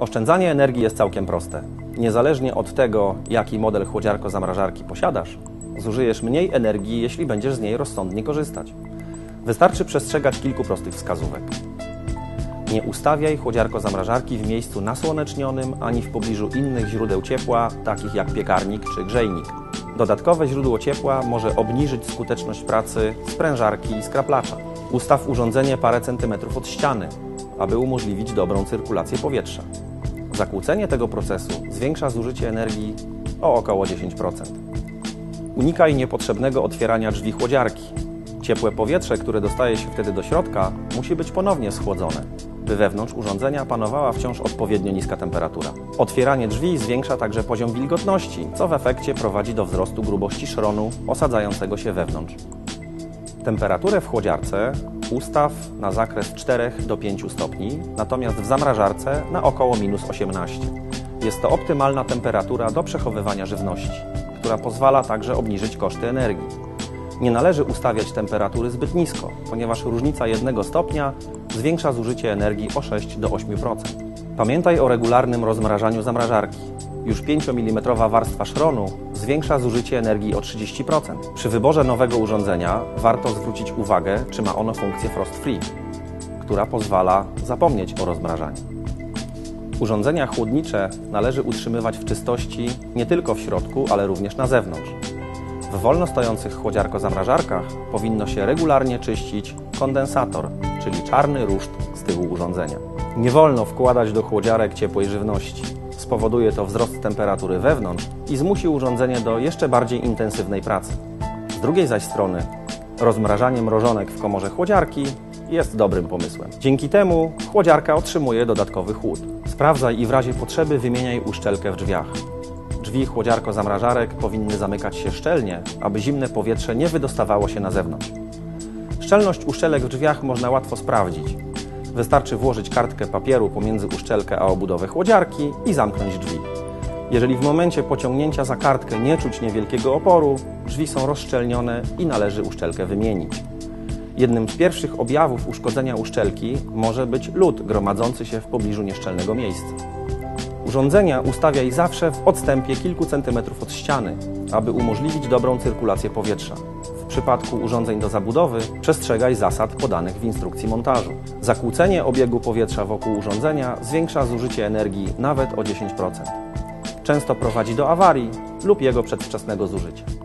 Oszczędzanie energii jest całkiem proste. Niezależnie od tego, jaki model chłodziarko-zamrażarki posiadasz, zużyjesz mniej energii, jeśli będziesz z niej rozsądnie korzystać. Wystarczy przestrzegać kilku prostych wskazówek. Nie ustawiaj chłodziarko-zamrażarki w miejscu nasłonecznionym ani w pobliżu innych źródeł ciepła, takich jak piekarnik czy grzejnik. Dodatkowe źródło ciepła może obniżyć skuteczność pracy sprężarki i skraplacza. Ustaw urządzenie parę centymetrów od ściany, aby umożliwić dobrą cyrkulację powietrza. Zakłócenie tego procesu zwiększa zużycie energii o około 10%. Unikaj niepotrzebnego otwierania drzwi chłodziarki. Ciepłe powietrze, które dostaje się wtedy do środka, musi być ponownie schłodzone, by wewnątrz urządzenia panowała wciąż odpowiednio niska temperatura. Otwieranie drzwi zwiększa także poziom wilgotności, co w efekcie prowadzi do wzrostu grubości szronu osadzającego się wewnątrz. Temperaturę w chłodziarce ustaw na zakres 4 do 5 stopni, natomiast w zamrażarce na około minus 18. Jest to optymalna temperatura do przechowywania żywności, która pozwala także obniżyć koszty energii. Nie należy ustawiać temperatury zbyt nisko, ponieważ różnica 1 stopnia zwiększa zużycie energii o 6 do 8%. Pamiętaj o regularnym rozmrażaniu zamrażarki. Już 5 mm warstwa szronu zwiększa zużycie energii o 30%. Przy wyborze nowego urządzenia warto zwrócić uwagę, czy ma ono funkcję frost free, która pozwala zapomnieć o rozmrażaniu. Urządzenia chłodnicze należy utrzymywać w czystości nie tylko w środku, ale również na zewnątrz. W wolno stojących chłodziarko-zamrażarkach powinno się regularnie czyścić kondensator, czyli czarny ruszt z tyłu urządzenia. Nie wolno wkładać do chłodziarek ciepłej żywności. Spowoduje to wzrost temperatury wewnątrz i zmusi urządzenie do jeszcze bardziej intensywnej pracy. Z drugiej zaś strony, rozmrażanie mrożonek w komorze chłodziarki jest dobrym pomysłem. Dzięki temu chłodziarka otrzymuje dodatkowy chłód. Sprawdzaj i w razie potrzeby wymieniaj uszczelkę w drzwiach. Drzwi chłodziarko-zamrażarek powinny zamykać się szczelnie, aby zimne powietrze nie wydostawało się na zewnątrz. Szczelność uszczelek w drzwiach można łatwo sprawdzić. Wystarczy włożyć kartkę papieru pomiędzy uszczelkę a obudowę chłodziarki i zamknąć drzwi. Jeżeli w momencie pociągnięcia za kartkę nie czuć niewielkiego oporu, drzwi są rozszczelnione i należy uszczelkę wymienić. Jednym z pierwszych objawów uszkodzenia uszczelki może być lód gromadzący się w pobliżu nieszczelnego miejsca. Urządzenia ustawiaj zawsze w odstępie kilku centymetrów od ściany, aby umożliwić dobrą cyrkulację powietrza. W przypadku urządzeń do zabudowy przestrzegaj zasad podanych w instrukcji montażu. Zakłócenie obiegu powietrza wokół urządzenia zwiększa zużycie energii nawet o 10%. Często prowadzi do awarii lub jego przedwczesnego zużycia.